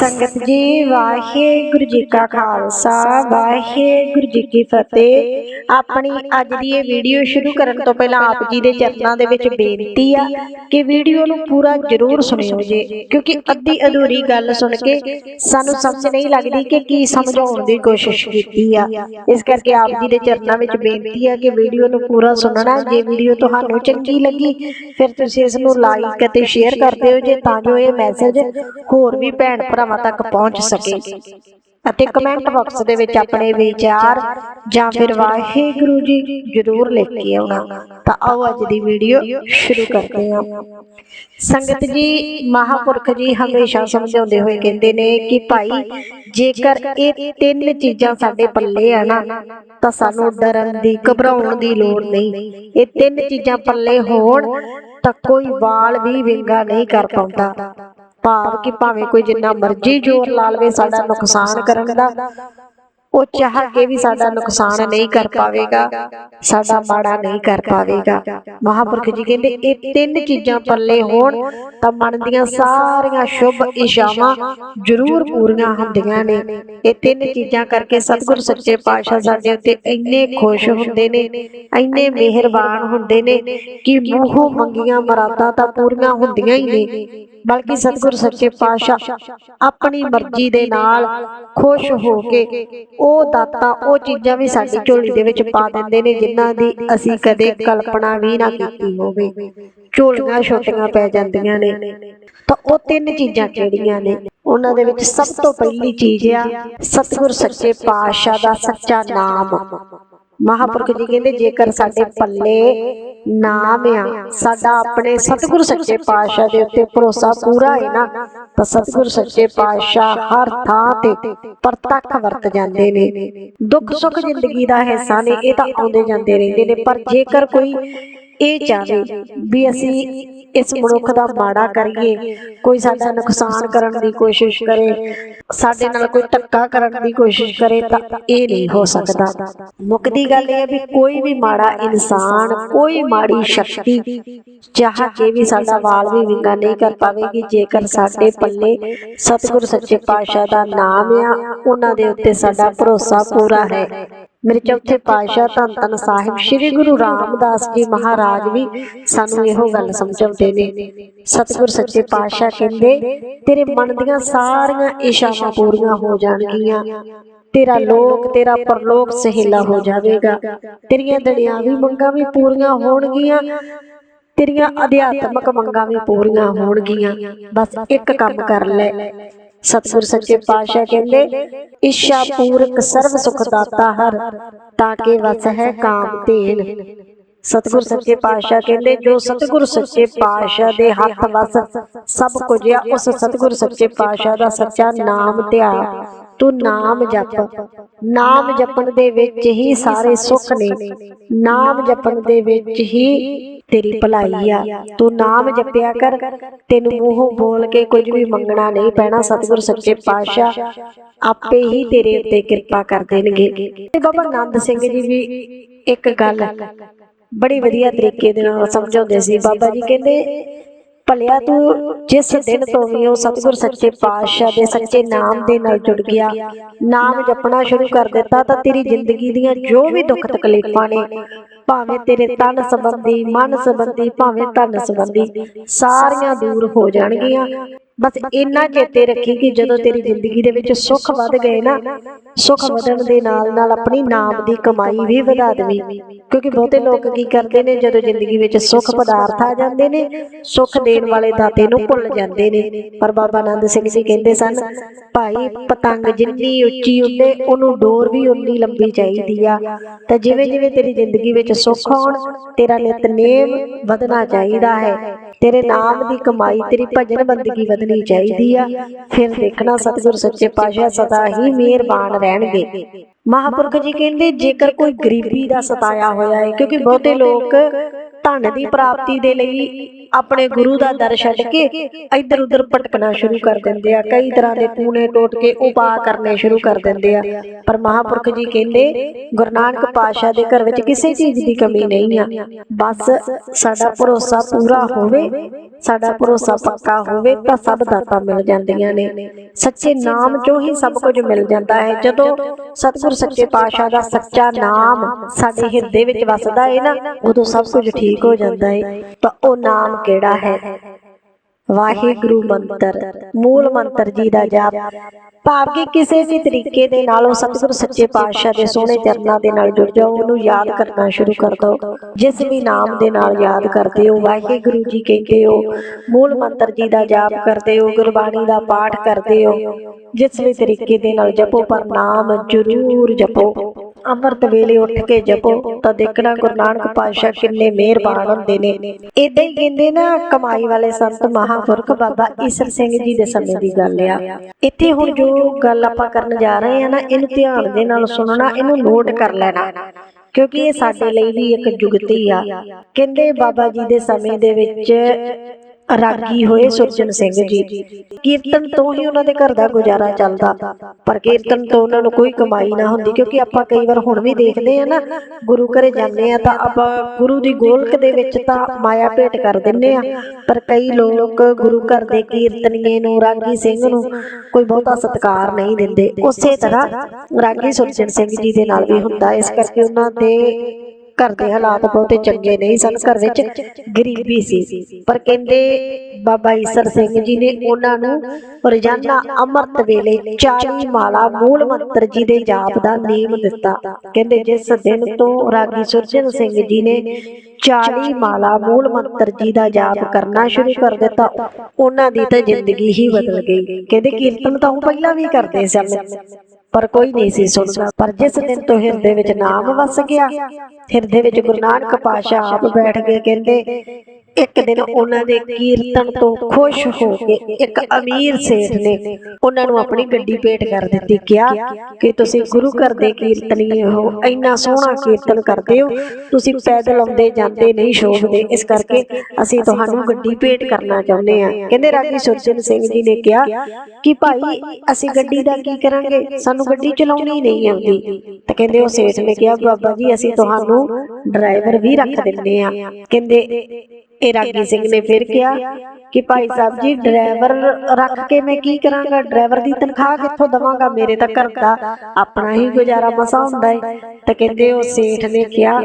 ਸੰਗਤ ਜੀ, ਵਾਹਿਗੁਰੂ ਜੀ ਕਾ ਖਾਲਸਾ, ਵਾਹਿਗੁਰੂ ਜੀ ਕੀ ਫਤਿਹ। ਆਪਣੀ ਅੱਜ ਦੀ ਇਹ ਵੀਡੀਓ ਸ਼ੁਰੂ ਕਰਨ ਤੋਂ ਪਹਿਲਾਂ ਆਪ ਜੀ ਦੇ ਚਰਨਾਂ ਦੇ ਵਿੱਚ ਬੇਨਤੀ ਆ ਕਿ ਵੀਡੀਓ ਨੂੰ ਪੂਰਾ ਜ਼ਰੂਰ ਸੁਣਿਓ ਜੇ, ਕਿਉਂਕਿ ਅੱਧੀ ਅਧੂਰੀ ਗੱਲ ਸੁਣ ਕੇ ਸਾਨੂੰ ਸਮਝ ਨਹੀਂ ਲੱਗਦੀ ਕਿ ਕੀ ਸਮਝਾਉਣ ਦੀ ਕੋਸ਼ਿਸ਼ ਕੀਤੀ ਆ। ਇਸ ਕਰਕੇ ਆਪ ਜੀ ਦੇ ਚਰਨਾਂ ਵਿੱਚ ਬੇਨਤੀ ਆ ਕਿ ਵੀਡੀਓ ਨੂੰ ਪੂਰਾ ਸੁਣਨਾ, ਜੇ ਵੀਡੀਓ ਤੁਹਾਨੂੰ ਚੰਗੀ ਲੱਗੀ, ਫਿਰ ਤੁਸੀਂ ਇਸ ਨੂੰ ਲਾਈਕ ਅਤੇ ਸ਼ੇਅਰ ਕਰ ਦਿਓ ਜੇ ਤਾਂ ਜੋ ਇਹ ਮੈਸੇਜ ਹੋਰ ਵੀ ਭੈਣ ਭਰਾਵਾਂ ਤੱਕ ਪਹੁੰਚ ਸਕੇ ਅਤੇ ਕਮੈਂਟ ਬਾਕਸ ਦੇ ਵਿੱਚ ਆਪਣੇ ਵਿਚਾਰ ਜਾਂ ਫਿਰ ਵਾਹਿਗੁਰੂ ਜੀ ਜ਼ਰੂਰ ਲਿਖ ਕੇ ਆਉਣਾ। ਤਾਂ ਆਓ ਅੱਜ ਦੀ ਵੀਡੀਓ ਸ਼ੁਰੂ ਕਰਦੇ ਹਾਂ। ਸੰਗਤ ਜੀ ਮਹਾਪੁਰਖ ਜੀ ਹਮੇਸ਼ਾ ਸਮਝਾਉਂਦੇ ਹੋਏ ਕਹਿੰਦੇ ਨੇ ਕਿ ਭਾਈ ਜੇਕਰ ਇਹ ਤਿੰਨ ਚੀਜ਼ਾਂ ਸਾਡੇ ਪੱਲੇ ਆ ਨਾ ਤਾਂ ਸਾਨੂੰ ਡਰਨ ਦੀ ਘਬਰਾਉਣ ਦੀ ਲੋੜ ਨਹੀਂ। ਇਹ ਤਿੰਨ ਚੀਜ਼ਾਂ ਪੱਲੇ ਹੋਣ ਤਾਂ ਕੋਈ ਵਾਲ ਵੀ ਵਿੰਗਾ ਨਹੀਂ ਕਰ ਪਾਉਂਦਾ। ਭਾਵ ਕਿ ਭਾਵੇਂ ਕੋਈ ਜਿੰਨਾ ਮਰਜ਼ੀ ਜ਼ੋਰ ਲਾ ਲਵੇ ਸਾਡਾ ਨੁਕਸਾਨ ਕਰਨ ਦਾ। ਉਹ ਚਾਹ ਕੇ ਵੀ ਸਾਡਾ ਨੁਕਸਾਨ ਨਹੀਂ ਕਰ ਪਾਵੇਗਾ ਸਾਡਾ ਮਾੜਾ ਨਹੀਂ ਕਰ ਪਾਵੇਗਾ। ਮਹਾਪੁਰਖ ਜੀ ਕਹਿੰਦੇ ਇਹ ਤਿੰਨ ਚੀਜ਼ਾਂ ਪੱਲੇ ਹੋਣ ਤਾਂ ਮਨ ਦੀਆਂ ਸਾਰੀਆਂ ਸ਼ੁਭ ਇਸ਼ਾਵਾਂ ਜ਼ਰੂਰ ਪੂਰੀਆਂ ਹੁੰਦੀਆਂ ਨੇ। ਇਹ ਤਿੰਨ ਚੀਜ਼ਾਂ ਕਰਕੇ ਸਤਿਗੁਰ ਸੱਚੇ ਪਾਤਸ਼ਾਹ ਸਾਡੇ ਉੱਤੇ ਇੰਨੇ ਖੁਸ਼ ਹੁੰਦੇ ਨੇ ਇੰਨੇ ਮਿਹਰਬਾਨ ਹੁੰਦੇ ਨੇ ਕਿ ਮੂੰਹੋਂ ਮੰਗੀਆਂ ਮਰਾਦਾਂ ਤਾਂ ਪੂਰੀਆਂ ਹੁੰਦੀਆਂ ਹੀ ਨੇ। ਬਲਕਿ ਸਤਿਗੁਰ ਸੱਚੇ ਪਾਤਸ਼ਾਹ ਆਪਣੀ ਮਰਜ਼ੀ ਦੇ ਨਾਲ ਖੁਸ਼ ਹੋ ਕੇ ਉਹ ਦਾਤਾ ਉਹ ਚੀਜ਼ਾਂ ਵੀ ਸਾਡੀ ਝੋਲੀ ਦੇ ਵਿੱਚ ਪਾ ਦਿੰਦੇ ਨੇ, ਜਿਨ੍ਹਾਂ ਦੀ ਅਸੀਂ ਕਦੇ ਕਲਪਨਾ ਵੀ ਨਾ ਕੀਤੀ ਹੋਵੇ। ਝੋਲੀਆਂ ਛੋਟੀਆਂ ਪੈ ਜਾਂਦੀਆਂ ਨੇ। ਤਾਂ ਉਹ ਤਿੰਨ ਚੀਜ਼ਾਂ ਕਿਹੜੀਆਂ ਨੇ? ਉਹਨਾਂ ਦੇ ਵਿੱਚ ਸਭ ਤੋਂ ਪਹਿਲੀ ਚੀਜ਼ ਆ, ਸਤਿਗੁਰ ਸੱਚੇ ਪਾਤਸ਼ਾਹ ਦਾ ਸੱਚਾ ਨਾਮ। ਮਹਾਪੁਰਖ ਜੀ ਕਹਿੰਦੇ ਜੇਕਰ ਸਾਡੇ ਪੱਲੇ ਨਾਮ ਆ ਸਾਡਾ ਆਪਣੇ ਸਤਿਗੁਰ ਸੱਚੇ ਪਾਤਸ਼ਾਹ ਦੇ ਉੱਤੇ ਭਰੋਸਾ ਪੂਰਾ ਹੈ ਨਾ ਤਾਂ ਸਤਿਗੁਰ ਸੱਚੇ ਪਾਤਸ਼ਾਹ ਹਰ ਥਾਂ ਤੇ ਪ੍ਰਤੱਖ ਵਰਤ ਜਾਂਦੇ ਨੇ। ਦੁੱਖ ਸੁੱਖ ਜ਼ਿੰਦਗੀ ਦਾ ਹਿੱਸਾ ਨੇ ਇਹ ਤਾਂ ਆਉਂਦੇ ਜਾਂਦੇ ਰਹਿੰਦੇ ਨੇ। ਪਰ ਜੇਕਰ ਕੋਈ ਇਹ ਚਾਹੇ ਵੀ ਅਸੀਂ ਇਸ ਮਨੁੱਖ ਦਾ ਮਾੜਾ ਕਰੀਏ, ਕੋਈ ਸਾਡਾ ਨੁਕਸਾਨ ਕਰਨ ਦੀ ਕੋਸ਼ਿਸ਼ ਕਰੇ, ਸਾਡੇ ਨਾਲ ਕੋਈ ਧੱਕਾ ਕਰਨ ਦੀ ਕੋਸ਼ਿਸ਼ ਕਰੇ ਤਾਂ ਇਹ ਨਹੀਂ ਹੋ ਸਕਦਾ। ਮੁੱਕਦੀ ਗੱਲ ਇਹ ਹੈ ਵੀ ਕੋਈ ਵੀ ਮਾੜਾ ਇਨਸਾਨ, ਕੋਈ ਮਾੜੀ ਸ਼ਕਤੀ ਚਾਹ ਕੇ ਵੀ ਸਾਡਾ ਵਾਲ ਵੀ ਵਿੰਗਾ ਨਹੀਂ ਕਰ ਪਾਵੇਗੀ, ਜੇਕਰ ਸਾਡੇ ਪੱਲੇ ਸਤਿਗੁਰ ਸੱਚੇ ਪਾਤਸ਼ਾਹ ਦਾ ਨਾਮ ਆ, ਉਹਨਾਂ ਦੇ ਉੱਤੇ ਸਾਡਾ ਭਰੋਸਾ ਪੂਰਾ ਹੈ। ਮੇਰੇ ਚੌਥੇ ਪਾਤਸ਼ਾਹ ਧੰਨ ਧੰਨ ਸਾਹਿਬ ਸ੍ਰੀ ਗੁਰੂ ਰਾਮਦਾਸ ਜੀ ਮਹਾਰਾਜ ਵੀ ਸਾਨੂੰ ਇਹੋ ਗੱਲ ਸਮਝਾਉਂਦੇ ਨੇ। ਸਤਿਗੁਰ ਸੱਚੇ ਪਾਤਸ਼ਾਹ ਕਹਿੰਦੇ ਤੇਰੇ ਮਨ ਦੀਆਂ ਸਾਰੀਆਂ ਇਸ਼ਾਵਾਂ ਪੂਰੀਆਂ ਹੋ ਜਾਣਗੀਆਂ। ਤੇਰਾ ਲੋਕ ਤੇਰਾ ਪਰਲੋਕ ਸਹਿਲਾ ਹੋ ਜਾਵੇਗਾ। ਤੇਰੀਆਂ ਦੜਿਆਵੀ ਮੰਗਾਂ ਵੀ ਪੂਰੀਆਂ ਹੋਣਗੀਆਂ। ਤੇਰੀਆਂ ਅਧਿਆਤਮਕ ਮੰਗਾਂ ਵੀ ਪੂਰੀਆਂ ਹੋਣਗੀਆਂ। ਬਸ ਇੱਕ ਕੰਮ ਕਰ ਲੈ। ਸਤਿਗੁਰ ਸੱਚੇ ਪਾਤਸ਼ਾਹ ਕਹਿੰਦੇ ਇੱਛਾ ਪੂਰਕ ਸਰਬ ਸੁਖ ਦਾਤਾ ਹਰ ਤਾਂ ਕੇ ਵਸ ਹੈ ਕਾਮ ਧੇਨ। ਸਤਿਗੁਰ ਸੱਚੇ ਪਾਤਸ਼ਾਹ ਕਹਿੰਦੇ, ਜੋ ਸਤਿਗੁਰ ਸੱਚੇ ਪਾਤਸ਼ਾਹ ਦੇ ਹੱਥ ਵਸ, ਸਭ ਕੁਝ ਆ, ਉਸ ਸਤਿਗੁਰ ਸੱਚੇ ਪਾਤਸ਼ਾਹ ਦਾ ਸੱਚਾ ਨਾਮ ਧਿਆ। ਤੂੰ ਨਾਮ ਜਪ। ਨਾਮ ਜਪਣ ਦੇ ਵਿੱਚ ਹੀ ਸਾਰੇ ਸੁੱਖ ਨੇ। ਨਾਮ ਜਪਣ ਦੇ ਵਿੱਚ ਹੀ ਤੇਰੀ ਭਲਾਈ ਆ। ਤੂੰ ਨਾਮ ਜਪਿਆ ਕਰ। ਤੈਨੂੰ ਮੂੰਹੋਂ ਬੋਲ ਕੇ ਕੁਝ ਵੀ ਮੰਗਣਾ ਨਹੀਂ ਪੈਣਾ। ਸਤਿਗੁਰ ਸੱਚੇ ਪਾਤਸ਼ਾਹ ਆਪੇ ਹੀ ਤੇਰੇ ਉੱਤੇ ਕਿਰਪਾ ਕਰ ਦੇਣਗੇ। ਤੇ ਬਾਬਾ ਆਨੰਦ ਸਿੰਘ ਜੀ ਵੀ ਇੱਕ ਗੱਲ ਬੜੀ ਵਧੀਆ ਤਰੀਕੇ ਦੇ ਨਾਲ ਸਮਝਾਉਂਦੇ ਸੀ। ਬਾਬਾ ਜੀ ਕਹਿੰਦੇ ਭਲਿਆ ਤੂੰ ਜਿਸ ਦਿਨ ਤੋਂ ਵੀ ਉਹ ਸਤਿਗੁਰ ਸੱਚੇ ਪਾਤਸ਼ਾਹ ਦੇ ਸੱਚੇ ਨਾਮ ਦੇ ਨਾਲ ਜੁੜ ਗਿਆ, ਨਾਮ ਜਪਣਾ ਸ਼ੁਰੂ ਕਰ ਦਿੱਤਾ ਤਾਂ ਤੇਰੀ ਜ਼ਿੰਦਗੀ ਦੀਆਂ ਜੋ ਵੀ ਦੁੱਖ ਤਕਲੀਫਾਂ ਨੇ, ਭਾਵੇਂ ਤੇਰੇ ਤਨ ਸੰਬੰਧੀ, ਮਨ ਸੰਬੰਧੀ, ਭਾਵੇਂ ਧਨ ਸੰਬੰਧੀ, ਸਾਰੀਆਂ ਦੂਰ ਹੋ ਜਾਣਗੀਆਂ। ਬਸ ਇੰਨਾ ਚੇਤੇ ਰੱਖੀ ਕਿ ਜਦੋਂ ਤੇਰੀ ਜ਼ਿੰਦਗੀ ਦੇ ਵਿੱਚ ਸੁੱਖ ਵੱਧ ਗਏ ਨਾ, ਸੁੱਖ ਵਧਣ ਦੇ ਨਾਲ ਨਾਲ ਆਪਣੀ ਨਾਮ ਦੀ ਕਮਾਈ ਵੀ ਵਧਾ ਦੇਵੀਂ। ਕਿਉਂਕਿ ਬਹੁਤੇ ਲੋਕ ਕੀ ਕਰਦੇ ਨੇ, ਜਦੋਂ ਜ਼ਿੰਦਗੀ ਵਿੱਚ ਸੁੱਖ ਪਦਾਰਥ ਆ ਜਾਂਦੇ ਨੇ, ਸੁੱਖ ਦੇਣ ਵਾਲੇ ਦਾਤੇ ਨੂੰ ਭੁੱਲ ਜਾਂਦੇ ਨੇ। ਪਰ ਬਾਬਾ ਆਨੰਦ ਸਿੰਘ ਜੀ ਕਹਿੰਦੇ ਸਨ, ਭਾਈ, ਪਤੰਗ ਜਿੰਨੀ ਉੱਚੀ ਉੱਡੇ ਉਹਨੂੰ ਡੋਰ ਵੀ ਉਨੀ ਲੰਬੀ ਚਾਹੀਦੀ ਆ। ਤਾਂ ਜਿਵੇਂ ਜਿਵੇਂ ਤੇਰੀ ਜ਼ਿੰਦਗੀ ਵਿੱਚ ਸੁੱਖ ਆਉਣ, ਤੇਰਾ ਨਿਤਨੇਮ ਵਧਣਾ ਚਾਹੀਦਾ ਹੈ। ਤੇਰੇ ਨਾਮ ਦੀ ਕਮਾਈ, ਤੇਰੀ ਭਜਨ ਬੰਦਗੀ ਵਧਣੀ ਚਾਹੀਦੀ ਆ। ਫਿਰ ਦੇਖਣਾ ਸਤਿਗੁਰ ਸੱਚੇ ਪਾਤਸ਼ਾਹ ਸਦਾ ਹੀ ਮਿਹਰਬਾਨ ਰਹਿਣਗੇ। ਮਹਾਪੁਰਖ ਜੀ ਕਹਿੰਦੇ, ਜੇਕਰ ਕੋਈ ਗਰੀਬੀ ਦਾ ਸਤਾਇਆ ਹੋਇਆ ਹੈ, ਕਿਉਂਕਿ ਬਹੁਤੇ ਲੋਕ ਧਨ ਦੀ ਪ੍ਰਾਪਤੀ ਦੇ ਲਈ ਆਪਣੇ ਗੁਰੂ ਦਾ ਦਰ ਛੱਡ ਕੇ ਇੱਧਰ ਉੱਧਰ ਭਟਕਣਾ ਸ਼ੁਰੂ ਕਰ ਦਿੰਦੇ ਆ। ਕਈ ਤਰ੍ਹਾਂ ਦੇ ਟੂਣੇ ਟੋਟ ਕੇ ਉਪਾਅ ਕਰਨੇ ਸ਼ੁਰੂ ਕਰ ਦਿੰਦੇ ਆ। ਪਰ ਮਹਾਪੁਰਖ ਜੀ ਕਹਿੰਦੇ, ਗੁਰੂ ਨਾਨਕ ਪਾਤਸ਼ਾਹ ਦੇ ਘਰ ਵਿੱਚ ਕਿਸੇ ਚੀਜ਼ ਦੀ ਕਮੀ ਨਹੀਂ ਆ। ਬਸ ਸਾਡਾ ਭਰੋਸਾ ਪੂਰਾ ਹੋਵੇ, ਸਾਡਾ ਭਰੋਸਾ ਪੱਕਾ ਹੋਵੇ ਤਾਂ ਸਭ ਦਾਤਾ ਮਿਲ ਜਾਂਦੀਆਂ ਨੇ। ਸੱਚੇ ਨਾਮ ਚੋਂ ਹੀ ਸਭ ਕੁਝ ਮਿਲ ਜਾਂਦਾ ਹੈ। ਜਦੋਂ ਸਤਿਗੁਰ ਸੱਚੇ ਪਾਤਸ਼ਾਹ ਦਾ ਸੱਚਾ ਨਾਮ ਸਾਡੇ ਹਿਰਦੇ ਵਿੱਚ ਵਸਦਾ ਹੈ ਨਾ, ਉਦੋਂ ਸਭ ਕੁਝ ਠੀਕ ਹੋ ਜਾਂਦਾ ਹੈ ਤਾਂ ਉਹ ਨਾਮ ਕਿਹੜਾ ਹੈ? ਵਾਹਿਗੁਰੂ ਮੰਤਰ, ਮੂਲ ਮੰਤਰ ਜੀ ਦਾ ਜਾਪ। ਭਾਵ ਕਿ ਕਿਸੇ ਵੀ ਤਰੀਕੇ ਦੇ ਨਾਲ ਉਹ ਸਤਿਗੁਰ ਸੱਚੇ ਪਾਤਸ਼ਾਹ ਦੇ ਸੋਹਣੇ ਚਰਨਾਂ ਦੇ ਨਾਲ ਜੁੜ ਜਾਓ, ਉਹਨੂੰ ਯਾਦ ਕਰਨਾ ਸ਼ੁਰੂ ਕਰ ਦਿਓ। ਜਿਸ ਵੀ ਨਾਮ ਦੇ ਨਾਲ ਯਾਦ ਕਰਦੇ ਹੋ, ਵਾਹਿਗੁਰੂ ਜੀ ਕਹਿੰਦੇ ਹੋ, ਮੂਲ ਮੰਤਰ ਜੀ ਦਾ ਜਾਪ ਕਰਦੇ ਹੋ, ਗੁਰਬਾਣੀ ਦਾ ਪਾਠ ਕਰਦੇ ਹੋ, ਜਿਸ ਵੀ ਤਰੀਕੇ ਦੇ ਨਾਲ ਜਪੋ, ਪਰ ਨਾਮ ਜ਼ਰੂਰ ਜਪੋ। ਅੰਮ੍ਰਿਤ ਵੇਲੇ ਉੱਠ ਕੇ ਜਪੋ, ਤਾਂ ਦੇਖਣਾ ਗੁਰੂ ਨਾਨਕ ਪਾਤਸ਼ਾਹ ਕਿੰਨੇ ਮਿਹਰਬਾਨ ਹੁੰਦੇ ਨੇ। ਇਦਾਂ ਹੀ ਕਹਿੰਦੇ ਨਾ, ਕਮਾਈ ਵਾਲੇ ਸੰਤ ਮਹਾਪੁਰਖ ਬਾਬਾ ਈਸਰ ਸਿੰਘ ਜੀ ਦੇ ਸਮੇਂ ਦੀ ਗੱਲ ਆ। ਇੱਥੇ ਹੁਣ ਜੋ ਗੱਲ ਆਪਾਂ ਕਰਨ ਜਾ ਰਹੇ ਆ ਨਾ, ਇਹਨੂੰ ਧਿਆਨ ਦੇ ਨਾਲ ਸੁਣਨਾ, ਇਹਨੂੰ ਨੋਟ ਕਰ ਲੈਣਾ। ਕਿਉਂਕਿ ਇਹ ਸਾਡੇ ਲਈ ਵੀ ਇੱਕ ਜੁਗਤੀ ਆ। ਕਹਿੰਦੇ ਬਾਬਾ ਜੀ ਦੇ ਸਮੇਂ ਦੇ ਵਿੱਚ ਰਾਗੀ ਹੋਏ ਸੁਰਜਨ ਸਿੰਘ ਜੀ। ਕੀਰਤਨ ਤੋਂ ਹੀ ਉਹਨਾਂ ਦੇ ਘਰ ਦਾ ਗੁਜ਼ਾਰਾ ਚੱਲਦਾ। ਪਰ ਕੀਰਤਨ ਤੋਂ ਉਹਨਾਂ ਨੂੰ ਕੋਈ ਕਮਾਈ ਨਾ ਹੁੰਦੀ, ਕਿਉਂਕਿ ਆਪਾਂ ਕਈ ਵਾਰ ਹੁਣ ਵੀ ਦੇਖਦੇ ਆ ਨਾ, ਗੁਰੂ ਘਰੇ ਜਾਂਦੇ ਆ ਤਾਂ ਆਪਾਂ ਗੁਰੂ ਦੀ ਗੋਲਕ ਦੇ ਵਿੱਚ ਤਾਂ ਮਾਇਆ ਭੇਟ ਕਰ ਦਿੰਨੇ ਆ ਪਰ ਕਈ ਲੋਕ ਗੁਰੂ ਘਰ ਦੇ ਕੀਰਤਨੀਏ ਨੂੰ, ਰਾਗੀ ਸਿੰਘ ਨੂੰ ਕੋਈ ਬਹੁਤਾ ਸਤਿਕਾਰ ਨਹੀਂ ਦਿੰਦੇ। ਉਸੇ ਤਰ੍ਹਾਂ ਰਾਗੀ ਸੁਰਜਨ ਸਿੰਘ ਜੀ ਦੇ ਨਾਲ ਵੀ ਹੁੰਦਾ, ਇਸ ਕਰਕੇ ਉਹਨਾਂ ਦੇ ਘਰ ਦੇ ਹਾਲਾਤ ਬਹੁਤੇ ਚੰਗੇ ਨਹੀਂ ਸਨ। ਘਰ ਵਿੱਚ ਗਰੀਬੀ ਸੀ। ਪਰ ਕਹਿੰਦੇ ਬਾਬਾ ਈਸਰ ਸਿੰਘ ਜੀ ਨੇ ਉਹਨਾਂ ਨੂੰ ਰੋਜ਼ਾਨਾ ਅੰਮ੍ਰਿਤ ਵੇਲੇ 40 ਮਾਲਾ ਮੂਲ ਮੰਤਰ ਜੀ ਦੇ ਜਾਪ ਦਾ ਨੇਮ ਦਿੱਤਾ। ਕਹਿੰਦੇ ਜਿਸ ਦਿਨ ਤੋਂ ਰਾਗੀ ਸੁਰਜਨ ਸਿੰਘ ਜੀ ਨੇ 40 ਮਾਲਾ ਮੂਲ ਮੰਤਰ ਜੀ ਦਾ ਜਾਪ ਕਰਨਾ ਸ਼ੁਰੂ ਕਰ ਦਿੱਤਾ ਉਹਨਾਂ ਦੀ ਤਾਂ ਜ਼ਿੰਦਗੀ ਹੀ ਬਦਲ ਗਈ। ਕਹਿੰਦੇ ਕੀਰਤਨ ਤਾਂ ਉਹ ਪਹਿਲਾਂ ਵੀ ਕਰਦੇ ਸਨ। ਪਰ ਕੋਈ ਨਹੀਂ ਸੀ ਸੁਣਦਾ। ਪਰ ਜਿਸ ਦਿਨ ਤੋਂ ਹਿਰਦੇ ਵਿੱਚ ਨਾਮ ਵਸ ਗਿਆ, ਹਿਰਦੇ ਵਿੱਚ ਗੁਰੂ ਨਾਨਕ ਪਾਤਸ਼ਾਹ ਆਪ ਬੈਠ ਕੇ ਕਹਿੰਦੇ ਇੱਕ ਦਿਨ ਉਹਨਾਂ ਦੇ ਕੀਰਤਨ ਤੋਂ ਖੁਸ਼ ਹੋ ਕੇ ਇੱਕ ਅਮੀਰ ਸੇਠ ਨੇ ਉਹਨਾਂ ਨੂੰ ਆਪਣੀ ਗੱਡੀ ਭੇਟ ਕਰ ਦਿੱਤੀ, ਕਿਹਾ ਕਿ ਤੁਸੀਂ ਗੁਰੂ ਘਰ ਦੇ ਕੀਰਤਨੀਏ ਹੋ, ਇੰਨਾ ਸੋਹਣਾ ਕੀਰਤਨ ਕਰਦੇ ਹੋ, ਤੁਸੀਂ ਪੈਦਲ ਆਉਂਦੇ ਜਾਂਦੇ ਨਹੀਂ ਸ਼ੋਭਦੇ, ਇਸ ਕਰਕੇ ਅਸੀਂ ਤੁਹਾਨੂੰ ਗੱਡੀ ਭੇਟ ਕਰਨਾ ਚਾਹੁੰਦੇ ਆ ਕਹਿੰਦੇ ਰਾਗੀ ਸੁਰਜਨ ਸਿੰਘ ਜੀ ਨੇ ਕਿਹਾ ਕਿ ਭਾਈ, ਅਸੀਂ ਗੱਡੀ ਦਾ ਕੀ ਕਰਾਂਗੇ? ਸਾਨੂੰ ਗੱਡੀ ਚਲਾਉਣੀ ਨਹੀਂ ਆਉਂਦੀ। ਤਾਂ ਕਹਿੰਦੇ ਉਹ ਸੇਠ ਨੇ ਕਿਹਾ, ਬਾਬਾ ਜੀ, ਅਸੀਂ ਤੁਹਾਨੂੰ ਡਰਾਈਵਰ ਵੀ ਰੱਖ ਦਿੰਦੇ ਆ ਕਹਿੰਦੇ ਇਹ ਰਾਗੀ ਸਿੰਘ ਨੇ ਫਿਰ ਕਿਹਾ ਕਿ ਭਾਈ ਸਾਹਿਬ ਜੀ ਡਰਾਈਵਰ ਰੱਖ ਕੇ ਮੈਂ ਕੀ ਕਰਾਂਗਾ? ਡਰਾਈਵਰ ਦੀ ਤਨਖਾਹ ਕਿੱਥੋਂ ਦਵਾਂਗਾ? ਮੇਰੇ ਤਾਂ ਘਰ ਦਾ ਆਪਣਾ ਹੀ ਗੁਜ਼ਾਰਾ ਮਸਾ ਹੁੰਦਾ ਹੈ ਤਾਂ ਕਹਿੰਦੇ ਉਹ ਸੇਠ ਨੇ ਕਿਹਾ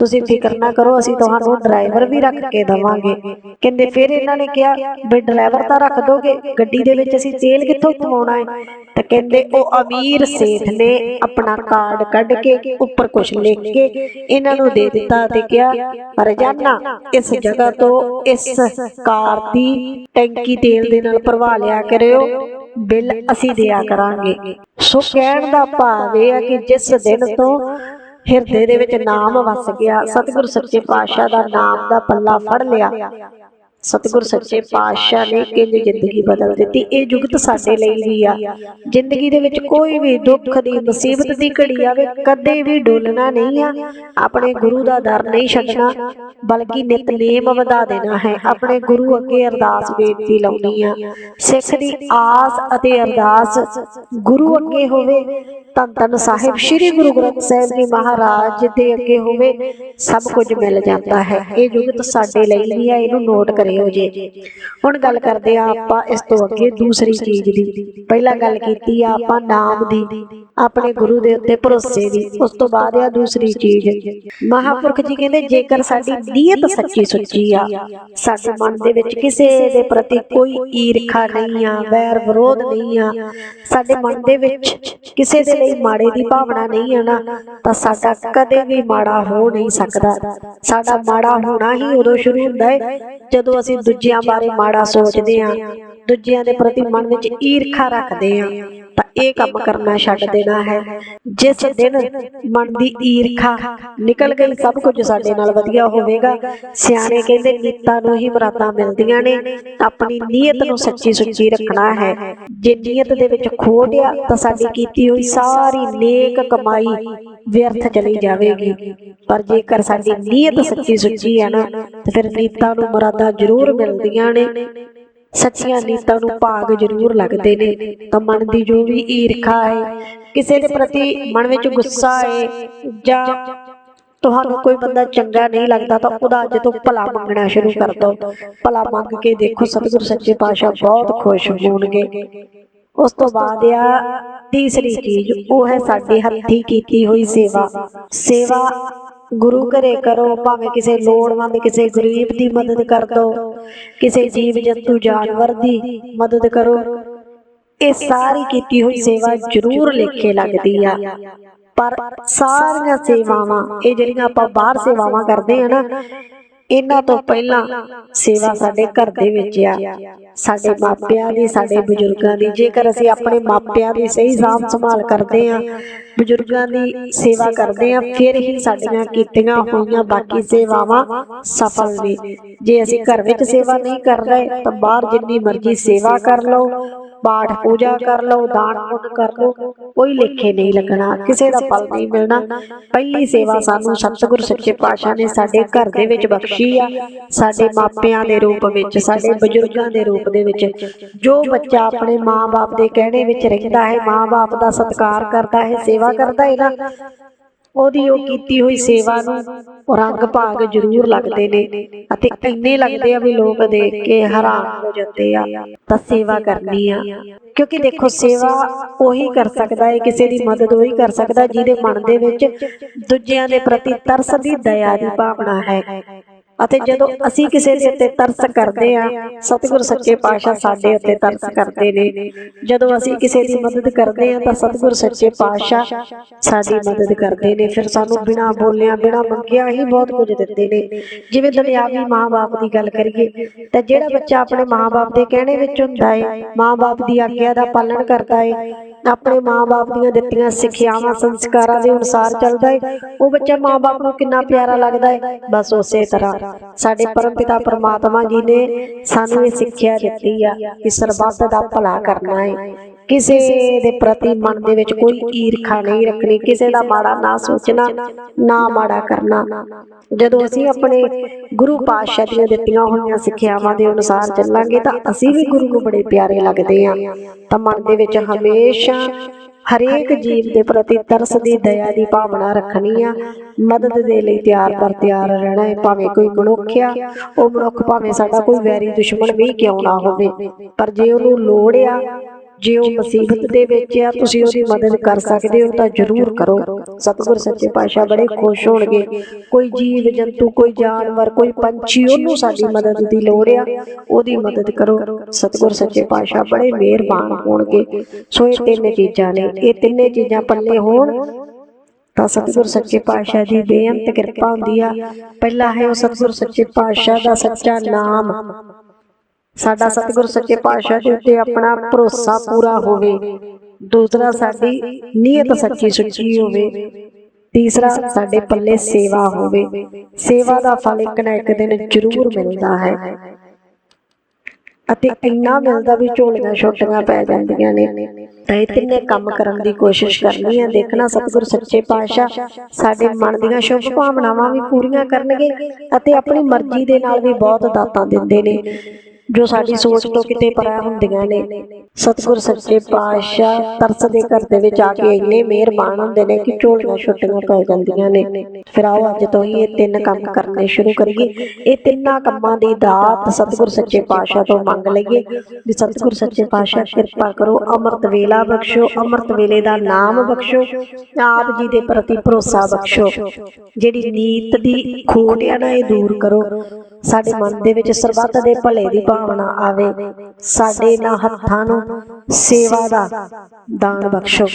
ਤੁਸੀਂ ਫਿਕਰ ਨਾ ਕਰੋ, ਅਸੀਂ ਤੁਹਾਨੂੰ ਡਰਾਈਵਰ ਵੀ ਰੱਖ ਕੇ ਦਵਾਂਗੇ। ਕਹਿੰਦੇ ਫਿਰ ਇਹਨਾਂ ਨੇ ਕਿਹਾ ਵੀ ਡਰਾਈਵਰ ਤਾਂ ਰੱਖ ਦੋਗੇ, ਗੱਡੀ ਦੇ ਵਿੱਚ ਅਸੀਂ ਤੇਲ ਕਿੱਥੋਂ ਪਵਾਉਣਾ ਹੈ? ਤਾਂ ਕਹਿੰਦੇ ਉਹ ਅਮੀਰ ਸੇਠ ਨੇ ਆਪਣਾ ਕਾਰਡ ਕੱਢ ਕੇ ਉੱਪਰ ਕੁਝ ਲਿਖ ਕੇ ਇਹਨਾਂ ਨੂੰ ਦੇ ਦਿੱਤਾ ਤੇ ਕਿਹਾ ਰਜਾਨਾ ਇਸ ਜਗ੍ਹਾ ਤੋਂ ਇਸ ਕਾਰ ਦੀ ਟੈਂਕੀ ਤੇਲ ਦੇ ਨਾਲ ਭਰਵਾ ਲਿਆ ਕਰਿਓ, ਬਿੱਲ ਅਸੀਂ ਦਿਆ ਕਰਾਂਗੇ। ਸੋ ਕਹਿਣ ਦਾ ਭਾਵ ਇਹ ਹੈ ਕਿ ਜਿਸ ਦਿਨ ਤੋਂ ਹਿਰਦੇ ਦੇ ਵਿੱਚ ਨਾਮ ਵਸ ਗਿਆ। ਸਤਿਗੁਰ ਸੱਚੇ ਪਾਤਸ਼ਾਹ ਦਾ ਨਾਮ ਦਾ ਪੱਲਾ ਫੜ ਲਿਆ। ਸਤਿਗੁਰ ਸੱਚੇ ਪਾਤਸ਼ਾਹ ਨੇ ਕਿੰਜ ਜ਼ਿੰਦਗੀ ਬਦਲ ਦਿੱਤੀ? ਇਹ ਜੁਗਤ ਸਾਡੇ ਲਈ ਵੀ ਆ। ਜ਼ਿੰਦਗੀ ਦੇ ਵਿੱਚ ਕੋਈ ਵੀ ਦੁੱਖ ਦੀ, ਮੁਸੀਬਤ ਦੀ ਘੜੀ ਆਵੇ, ਕਦੇ ਵੀ ਡੋਲਣਾ ਨਹੀਂ ਆ। ਆਪਣੇ ਗੁਰੂ ਦਾ ਦਰ ਨਹੀਂ ਛੱਡਣਾ, ਬਲਕਿ ਨਿਤਨੇਮ ਵਧਾ ਦੇਣਾ ਹੈ। ਆਪਣੇ ਗੁਰੂ ਅੱਗੇ ਅਰਦਾਸ ਬੇਨਤੀ ਲਾਉਣੀ ਆ। ਸਿੱਖ ਦੀ ਆਸ ਅਤੇ ਅਰਦਾਸ ਗੁਰੂ ਅੱਗੇ ਹੋਵੇ ਧੰਨ ਧੰਨ ਸਾਹਿਬ ਸ੍ਰੀ ਗੁਰੂ ਗ੍ਰੰਥ ਸਾਹਿਬ ਜੀ ਮਹਾਰਾਜ ਦੇ ਅੱਗੇ ਹੋਵੇ ਸਭ ਕੁਝ ਮਿਲ ਜਾਂਦਾ ਹੈ। ਇਹ ਜੁਗਤ ਸਾਡੇ ਲਈ ਵੀ ਹੈ, ਇਹਨੂੰ ਨੋਟ ਕਰਿਓ ਜੀ। ਹੁਣ ਗੱਲ ਕਰਦੇ ਆ ਆਪਾਂ ਇਸ ਤੋਂ ਅੱਗੇ ਦੂਸਰੀ ਚੀਜ਼ ਦੀ। ਪਹਿਲਾਂ ਗੱਲ ਕੀਤੀ ਆ ਆਪਾਂ ਨਾਮ ਦੀ, ਆਪਣੇ ਗੁਰੂ ਦੇ ਉੱਤੇ ਭਰੋਸੇ ਦੀ। ਉਸ ਤੋਂ ਬਾਅਦ ਆ ਦੂਸਰੀ ਚੀਜ਼। ਮਹਾਪੁਰਖ ਜੀ ਕਹਿੰਦੇ, ਜੇਕਰ ਸਾਡੀ ਨੀਅਤ ਸੱਚੀ ਸੁੱਚੀ ਆ, ਸਾਡੇ ਮਨ ਦੇ ਵਿੱਚ ਕਿਸੇ ਦੇ ਪ੍ਰਤੀ ਕੋਈ ਈਰਖਾ ਨਹੀਂ ਆ, ਵੈਰ ਵਿਰੋਧ ਨਹੀਂ ਆ, ਸਾਡੇ ਮਨ ਦੇ ਵਿੱਚ ਕਿਸੇ ਦੇ ਲਈ ਮਾੜੇ ਦੀ ਭਾਵਨਾ ਨਹੀਂ ਹੈ ਨਾ, ਤਾਂ ਸਾਡਾ ਕਦੇ ਵੀ ਮਾੜਾ ਹੋ ਨਹੀਂ ਸਕਦਾ। ਸਾਡਾ ਮਾੜਾ ਹੋਣਾ ਹੀ ਉਦੋਂ ਸ਼ੁਰੂ ਹੁੰਦਾ ਹੈ, ਜਦੋਂ ਅਸੀਂ ਦੂਜਿਆਂ ਬਾਰੇ ਮਾੜਾ ਸੋਚਦੇ ਹਾਂ, ਦੂਜਿਆਂ ਦੇ ਪ੍ਰਤੀ ਮਨ ਵਿੱਚ ਈਰਖਾ ਰੱਖਦੇ ਹਾਂ। ਤਾਂ ਇਹ ਕੰਮ ਕਰਨਾ ਛੱਡ ਦੇਣਾ ਹੈ। ਜਿਸ ਦਿਨ ਮਨ ਦੀ ਈਰਖਾ ਨਿਕਲ ਗਈ, ਸਭ ਕੁਝ ਸਾਡੇ ਨਾਲ ਵਧੀਆ ਹੋਵੇਗਾ। ਸਿਆਣੇ ਕਹਿੰਦੇ, ਨੀਤਾਂ ਨੂੰ ਹੀ ਮਰਾਤਾਂ ਮਿਲਦੀਆਂ ਨੇ। ਆਪਣੀ ਨੀਅਤ ਨੂੰ ਸੱਚੀ ਸੁੱਚੀ ਰੱਖਣਾ ਹੈ। ਜੇ ਨੀਅਤ ਦੇ ਵਿੱਚ ਖੋਟ ਆ, ਤਾਂ ਸਾਡੀ ਕੀਤੀ ਹੋਈ ਸਾਰੀ ਨੇਕ ਕਮਾਈ ਵਿਅਰਥ ਚਲੀ ਜਾਵੇਗੀ। ਪਰ ਜੇਕਰ ਸਾਡੀ ਨੀਅਤ ਸੱਚੀ ਸੁੱਚੀ ਹੈ ਨਾ, ਤੇ ਫਿਰ ਨੀਤਾਂ ਨੂੰ ਮੁਰਾਦਾਂ ਜ਼ਰੂਰ ਮਿਲਦੀਆਂ ਨੇ। ਸੱਚੀਆਂ ਨੀਤਾਂ ਨੂੰ ਭਾਗ ਜ਼ਰੂਰ ਲੱਗਦੇ ਨੇ। ਤਾਂ ਮਨ ਦੀ ਜੋ ਵੀ ਈਰਖਾ ਹੈ ਕਿਸੇ ਦੇ ਪ੍ਰਤੀ ਮਨ ਵਿੱਚ ਗੁੱਸਾ ਹੈ ਜਾਂ ਤੁਹਾਨੂੰ ਕੋਈ ਬੰਦਾ ਚੰਗਾ ਨਹੀਂ ਲੱਗਦਾ ਤਾਂ ਉਹਦਾ ਅੱਜ ਤੋਂ ਭਲਾ ਮੰਗਣਾ ਸ਼ੁਰੂ ਕਰ ਦਿਓ। ਭਲਾ ਮੰਗ ਕੇ ਦੇਖੋ ਸਤਿਗੁਰ ਸੱਚੇ ਪਾਤਸ਼ਾਹ ਬਹੁਤ ਖੁਸ਼ ਹੋਣਗੇ। ਉਸ ਤੋਂ ਬਾਅਦ ਆ ਤੀਸਰੀ ਚੀਜ਼ ਉਹ ਹੈ ਸਾਡੇ ਹੱਥੀ ਕੀਤੀ ਹੋਈ ਸੇਵਾ। ਸੇਵਾ ਗੁਰੂ ਘਰੇ ਕਰੋ, ਭਾਵੇਂ ਕਿਸੇ ਲੋੜਵੰਦ, ਕਿਸੇ ਗਰੀਬ ਦੀ ਮਦਦ ਕਰ ਦੋ, ਕਿਸੇ ਜੀਵ ਜੰਤੂ ਜਾਨਵਰ ਦੀ ਮਦਦ ਕਰੋ। ਇਹ ਸਾਰੀ ਕੀਤੀ ਹੋਈ ਸੇਵਾ ਜ਼ਰੂਰ ਲੇਖੇ ਲੱਗਦੀ ਆ। ਪਰ ਸਾਰੀਆਂ ਸੇਵਾਵਾਂ, ਇਹ ਜਿਹੜੀਆਂ ਆਪਾਂ ਬਾਹਰ ਸੇਵਾਵਾਂ ਕਰਦੇ ਆ ਨਾ ਇਹਨਾਂ ਤੋਂ ਪਹਿਲਾਂ ਸੇਵਾ ਸਾਡੇ ਘਰ ਦੇ ਵਿੱਚ ਆ। ਸਾਡੇ ਮਾਪਿਆਂ ਦੀ ਸਾਡੇ ਬਜ਼ੁਰਗਾਂ ਦੀ। ਜੇਕਰ ਅਸੀਂ ਆਪਣੇ ਮਾਪਿਆਂ ਦੀ ਸਹੀ ਸਾਂਭ ਸੰਭਾਲ ਕਰਦੇ ਆ ਬਜ਼ੁਰਗਾਂ ਦੀ ਸੇਵਾ ਕਰਦੇ ਆ ਫਿਰ ਹੀ ਸਾਡੀਆਂ ਕੀਤੀਆਂ ਹੋਈਆਂ ਬਾਕੀ ਸੇਵਾਵਾਂ ਸਫਲ ਨੇ। ਜੇ ਅਸੀਂ ਘਰ ਵਿੱਚ ਸੇਵਾ ਨਹੀਂ ਕਰ ਰਹੇ ਤਾਂ ਬਾਹਰ ਜਿੰਨੀ ਮਰਜ਼ੀ ਸੇਵਾ ਕਰ ਲਓ। ਪਾਠ ਪੂਜਾ ਕਰ ਲਓ, ਦਾਨ ਪੁੰਨ ਕਰ ਲਓ, ਕੋਈ ਲੇਖੇ ਨਹੀਂ ਲੱਗਣਾ, ਕਿਸੇ ਦਾ ਫਲ ਨਹੀਂ ਮਿਲਣਾ। ਪਹਿਲੀ ਸੇਵਾ ਸਾਨੂੰ ਸਤਿਗੁਰ ਸੱਚੇ ਪਾਤਸ਼ਾਹ ਨੇ ਸਾਡੇ ਘਰ ਦੇ ਵਿੱਚ ਬਖਸ਼ੀ ਆ, ਸਾਡੇ ਮਾਪਿਆਂ ਦੇ ਰੂਪ ਵਿੱਚ, ਸਾਡੇ ਬਜ਼ੁਰਗਾਂ ਦੇ ਰੂਪ ਦੇ ਵਿੱਚ। ਜੋ ਬੱਚਾ ਆਪਣੇ ਮਾਂ-ਬਾਪ ਦੇ ਕਹਿਣੇ ਵਿੱਚ ਰਹਿੰਦਾ ਹੈ, ਮਾਂ-ਬਾਪ ਦਾ ਸਤਿਕਾਰ ਕਰਦਾ ਹੈ, ਸੇਵਾ ਕਰਦਾ ਹੈ ਨਾ। ਉਹਦੀ ਉਹ ਕੀਤੀ ਹੋਈ ਸੇਵਾ ਨੂੰ ਰੰਗ ਭਾਗ ਜ਼ਰੂਰ ਲੱਗਦੇ ਨੇ ਅਤੇ ਇੰਨੇ ਲੱਗਦੇ ਆ ਵੀ ਲੋਕ ਦੇਖ ਕੇ ਹੈਰਾਨ ਹੋ ਜਾਂਦੇ ਆ, ਤਾਂ ਸੇਵਾ ਕਰਨੀ ਆ। ਕਿਉਂਕਿ ਦੇਖੋ, ਸੇਵਾ ਉਹੀ ਕਰ ਸਕਦਾ ਹੈ ਕਿਸੇ ਦੀ ਮਦਦ ਉਹੀ ਕਰ ਸਕਦਾ ਜਿਹਦੇ ਮਨ ਦੇ ਵਿੱਚ ਦੂਜਿਆਂ ਦੇ ਪ੍ਰਤੀ ਤਰਸ ਦੀ ਦਇਆ ਦੀ ਭਾਵਨਾ ਹੈ। ਅਤੇ ਜਦੋਂ ਅਸੀਂ ਕਿਸੇ ਦੇ ਉੱਤੇ ਤਰਸ ਕਰਦੇ ਆ ਸਤਿਗੁਰ ਸੱਚੇ ਪਾਤਸ਼ਾਹ ਸਾਡੇ ਉੱਤੇ ਤਰਸ ਕਰਦੇ ਨੇ। ਜਦੋਂ ਅਸੀਂ ਕਿਸੇ ਦੀ ਮਦਦ ਕਰਦੇ ਆ ਤਾਂ ਸਤਿਗੁਰ ਸੱਚੇ ਪਾਤਸ਼ਾਹ ਸਾਡੀ ਮਦਦ ਕਰਦੇ ਨੇ। ਫਿਰ ਸਾਨੂੰ ਬਿਨਾਂ ਬੋਲਿਆਂ ਬਿਨਾਂ ਮੰਗਿਆ ਹੀ ਬਹੁਤ ਕੁਝ ਦਿੰਦੇ ਨੇ। ਜਿਵੇਂ ਦੁਨਿਆਵੀ ਮਾਂ-ਬਾਪ ਦੀ ਗੱਲ ਕਰੀਏ ਤਾਂ ਜਿਹੜਾ ਬੱਚਾ ਆਪਣੇ ਮਾਂ-ਬਾਪ ਦੇ ਕਹਿਣੇ ਵਿੱਚ ਹੁੰਦਾ ਹੈ ਮਾਂ-ਬਾਪ ਦੀ ਆਗਿਆ ਦਾ ਪਾਲਣ ਕਰਦਾ ਹੈ। ਆਪਣੇ ਮਾਂ-ਬਾਪ ਦੀਆਂ ਦਿੱਤੀਆਂ ਸਿੱਖਿਆਵਾਂ, ਸੰਸਕਾਰਾਂ ਦੇ ਅਨੁਸਾਰ ਚੱਲਦਾ ਹੈ ਉਹ ਬੱਚਾ ਮਾਂ-ਬਾਪ ਨੂੰ ਕਿੰਨਾ ਪਿਆਰਾ ਲੱਗਦਾ ਹੈ ਬਸ ਉਸੇ ਤਰ੍ਹਾਂ। ਸਾਡੇ ਪਰਮਪਿਤਾ ਪਰਮਾਤਮਾ ਜੀ ਨੇ ਸਾਨੂੰ ਇਹ ਸਿੱਖਿਆ ਦਿੱਤੀ ਆ ਕਿ ਸਰਬੱਤ ਦਾ ਭਲਾ ਕਰਨਾ ਹੈ ਕਿਸੇ ਦੇ ਪ੍ਰਤੀ ਮਨ ਦੇ ਵਿੱਚ ਕੋਈ ਈਰਖਾ ਨਹੀਂ ਰੱਖਣੀ, ਕਿਸੇ ਦਾ ਮਾੜਾ ਨਾ ਸੋਚਣਾ, ਨਾ ਮਾੜਾ ਕਰਨਾ। ਜਦੋਂ ਅਸੀਂ ਆਪਣੇ ਗੁਰੂ ਪਾਤਸ਼ਾਹ ਦੀਆਂ ਦਿੱਤੀਆਂ ਹੋਈਆਂ ਸਿੱਖਿਆਵਾਂ ਦੇ ਅਨੁਸਾਰ ਚੱਲਾਂਗੇ ਤਾਂ ਅਸੀਂ ਵੀ ਗੁਰੂ ਨੂੰ ਬੜੇ ਪਿਆਰੇ ਲੱਗਦੇ ਹਾਂ। ਤਾਂ ਮਨ ਦੇ ਵਿੱਚ ਹਮੇਸ਼ਾ ਹਰੇਕ ਜੀਵ ਦੇ ਪ੍ਰਤੀ ਤਰਸ ਦੀ ਦਇਆ ਦੀ ਭਾਵਨਾ ਰੱਖਣੀ ਆ। ਮਦਦ ਦੇ ਲਈ ਤਿਆਰ ਪਰ ਤਿਆਰ ਰਹਿਣਾ ਹੈ, ਭਾਵੇਂ ਕੋਈ ਮਨੁੱਖ ਆ ਉਹ ਮਨੁੱਖ ਭਾਵੇਂ ਸਾਡਾ ਕੋਈ ਵੈਰੀ ਦੁਸ਼ਮਣ ਵੀ ਕਿਉਂ ਨਾ ਹੋਵੇ। ਪਰ ਜੇ ਉਹਨੂੰ ਲੋੜ ਆ ਜੇ ਉਹ ਮੁਸੀਬਤ ਦੇ ਵਿੱਚ ਆ ਤੁਸੀਂ ਉਹਦੀ ਮਦਦ ਕਰ ਸਕਦੇ ਹੋ ਤਾਂ ਜ਼ਰੂਰ ਕਰੋ। ਸਤਿਗੁਰ ਸੱਚੇ ਪਾਤਸ਼ਾਹ ਬੜੇ ਖੁਸ਼ ਹੋਣਗੇ। ਕੋਈ ਜੀਵ ਜੰਤੂ ਕੋਈ ਜਾਨਵਰ ਕੋਈ ਪੰਛੀ ਉਹਨੂੰ ਸਾਡੀ ਮਦਦ ਦੀ ਲੋੜ ਆ। ਉਹਦੀ ਮਦਦ ਕਰੋ। ਸਤਿਗੁਰ ਸੱਚੇ ਪਾਤਸ਼ਾਹ ਬੜੇ ਮਿਹਰਬਾਨ ਹੋਣਗੇ। ਸੋ ਇਹ ਤਿੰਨ ਚੀਜ਼ਾਂ ਨੇ ਇਹ ਤਿੰਨੇ ਚੀਜ਼ਾਂ ਪੱਲੇ ਹੋਣ ਤਾਂ ਸਤਿਗੁਰ ਸੱਚੇ ਪਾਤਸ਼ਾਹ ਦੀ ਬੇਅੰਤ ਕਿਰਪਾ ਹੁੰਦੀ ਆ। ਪਹਿਲਾ ਹੈ ਉਹ ਸਤਿਗੁਰ ਸੱਚੇ ਪਾਤਸ਼ਾਹ ਦਾ ਸੱਚਾ ਨਾਮ ਸਾਡਾ ਸਤਿਗੁਰ ਸੱਚੇ ਪਾਤਸ਼ਾਹ ਦੇ ਉੱਤੇ ਆਪਣਾ ਭਰੋਸਾ ਪੂਰਾ ਹੋਵੇ। ਦੂਸਰਾ, ਸਾਡੀ ਨੀਅਤ ਸੱਚੀ ਸੁੱਚੀ ਹੋਵੇ। ਤੀਸਰਾ, ਸਾਡੇ ਪੱਲੇ ਸੇਵਾ ਹੋਵੇ। ਸੇਵਾ ਦਾ ਫਲ ਇੱਕ ਨਾ ਇੱਕ ਦਿਨ ਜ਼ਰੂਰ ਮਿਲਦਾ ਹੈ। ਅਤੇ ਇੰਨਾ ਮਿਲਦਾ ਵੀ ਝੋਲੀਆਂ ਛੋਟੀਆਂ ਪੈ ਜਾਂਦੀਆਂ ਨੇ। ਤਾਂ ਇਹ ਤਿੰਨੇ ਕੰਮ ਕਰਨ ਦੀ ਕੋਸ਼ਿਸ਼ ਕਰਨੀ ਹੈ ਦੇਖਣਾ, ਸਤਿਗੁਰ ਸੱਚੇ ਪਾਤਸ਼ਾਹ ਸਾਡੇ ਮਨ ਦੀਆਂ ਸ਼ੁਭ ਭਾਵਨਾਵਾਂ ਵੀ ਪੂਰੀਆਂ ਕਰਨਗੇ ਅਤੇ ਆਪਣੀ ਮਰਜ਼ੀ ਦੇ ਨਾਲ ਵੀ ਬਹੁਤ ਦਾਤਾਂ ਦਿੰਦੇ ਨੇ। ਜੋ ਸਾਡੀ ਸੋਚ ਤੋਂ ਕਿਤੇ ਪਰਾਂ ਹੁੰਦੀਆਂ ਨੇ। ਸਤਿਗੁਰ ਸੱਚੇ ਪਾਤਸ਼ਾਹ ਤਰਸ ਦੇ ਘਰ ਦੇ ਵਿੱਚ ਆ ਕੇ ਇੰਨੇ ਮਿਹਰਬਾਨ ਹੁੰਦੇ ਨੇ ਕਿ ਝੋਲੀਆਂ ਛੁੱਟੀਆਂ ਪੈ ਜਾਂਦੀਆਂ ਨੇ। ਫਿਰ ਆਓ ਅੱਜ ਤੋਂ ਹੀ ਇਹ ਤਿੰਨ ਕੰਮ ਕਰਨੇ ਸ਼ੁਰੂ ਕਰੀਏ। ਇਹ ਤਿੰਨਾਂ ਕੰਮਾਂ ਦੀ ਦਾਤ ਸਤਿਗੁਰ ਸੱਚੇ ਪਾਤਸ਼ਾਹ ਤੋਂ ਮੰਗ ਲਈਏ। ਵੀ ਸਤਿਗੁਰ ਸੱਚੇ ਪਾਤਸ਼ਾਹ, ਕਿਰਪਾ ਕਰੋ, ਅੰਮ੍ਰਿਤ ਵੇਲਾ ਬਖਸ਼ੋ, ਅੰਮ੍ਰਿਤ ਵੇਲੇ ਦਾ ਨਾਮ ਬਖਸ਼ੋ, ਆਪ ਜੀ ਦੇ ਪ੍ਰਤੀ ਭਰੋਸਾ ਬਖਸ਼ੋ। ਜਿਹੜੀ ਨੀਤ ਦੀ ਖੋਟ ਆ ਨਾ, ਇਹ ਦੂਰ ਕਰੋ। ਸਾਡੇ ਮਨ ਦੇ ਵਿੱਚ ਸਰਬੱਤ ਦੇ ਭਲੇ ਦੀ ਭਾਵਨਾ ਆਵੇ ਸਾਡੇ ਇਹਨਾਂ ਹੱਥਾਂ ਨੂੰ ਸੇਵਾ ਦਾ ਦਾਨ ਬਖਸ਼ੋ।